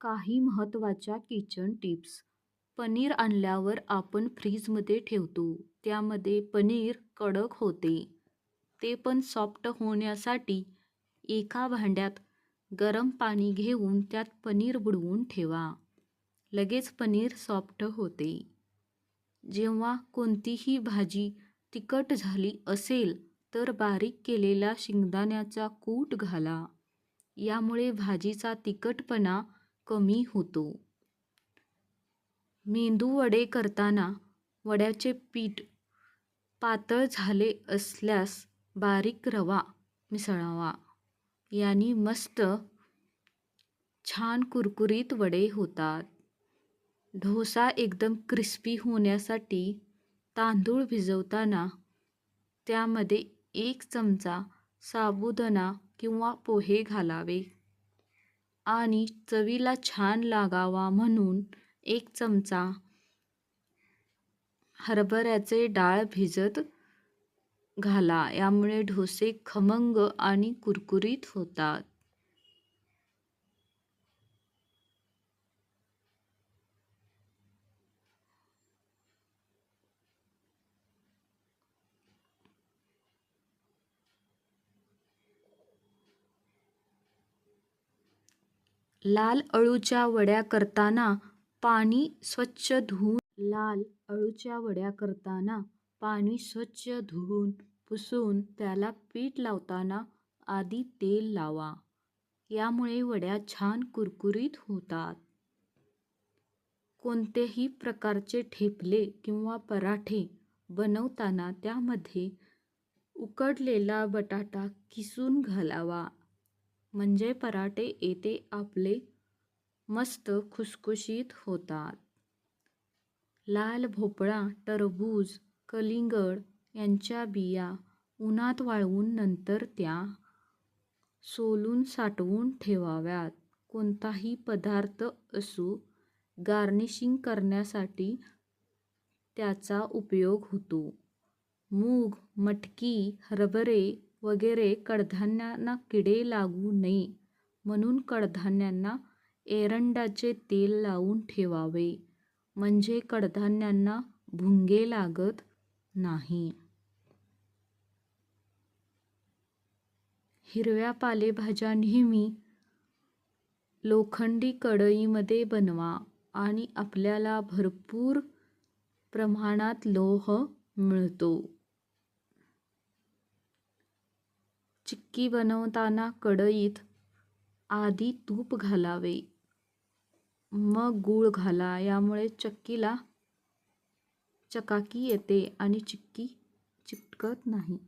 काही महत्त्वाच्या kitchen tips. Paneer आणल्यावर आपण फ्रीजमध्ये ठेवतो. त्यामध्ये पनीर कडक होते. ते पण सॉफ्ट होण्यासाठी एका भांड्यात गरम पाणी घेऊन त्यात पनीर बुडवून ठेवा. लगेच पनीर सॉफ्ट होते. जेव्हा कोणतीही भाजी तिखट झाली असेल तर बारीक केलेला शेंगदाण्याचा कूट घाला. यामुळे भाजीचा तिखटपणा कमी होतो. मेंदू वडे करताना वड्याचे पीठ पातळ झाले असल्यास बारीक रवा मिसळावा. याने मस्त छान कुरकुरीत वडे होतात. डोसा एकदम क्रिस्पी होण्यासाठी तांदूळ भिजवताना त्यामध्ये एक चमचा साबुदाणा किंवा पोहे घालावे. आणि चवीला छान लागावा म्हणून एक चमचा हरभऱ्याचे डाळ भिजत घाला. यामुळे डोसे खमंग आणि कुरकुरीत होतात. लाल अळूच्या वड्या करताना पाणी स्वच्छ धुवून लाल अळूच्या वड्या करताना पाणी स्वच्छ धुवून पुसून त्याला पीठ लावताना आधी तेल लावा. यामुळे वड्या छान कुरकुरीत होतात. कोणतेही प्रकारचे ठेपले किंवा पराठे बनवताना त्यामध्ये उकडलेला बटाटा किसून घालावा. म्हणजे पराठे येते आपले मस्त खुसखुशीत होतात. लाल भोपळा टरबूज कलिंगड यांच्या बिया उन्हात वाळवून नंतर त्या सोलून साठवून ठेवाव्यात. कोणताही पदार्थ असो गार्निशिंग करण्यासाठी त्याचा उपयोग होतो. मूग मटकी हरभरे वगैरे कडधान्यांना किडे लागू नये म्हणून कडधान्यांना एरंडाचे तेल लावून ठेवावे. म्हणजे कडधान्यांना भुंगे लागत नाही. हिरव्या पालेभाज्या नेहमी लोखंडी कढईमध्ये बनवा आणि आपल्याला भरपूर प्रमाणात लोह मिळतो. टिक्की बनवताना कढईत आधी तूप घालावे. मग गूळ घाला यामुळे चक्कीला चकाकी येते आणि चिक्की चिटकत नाही.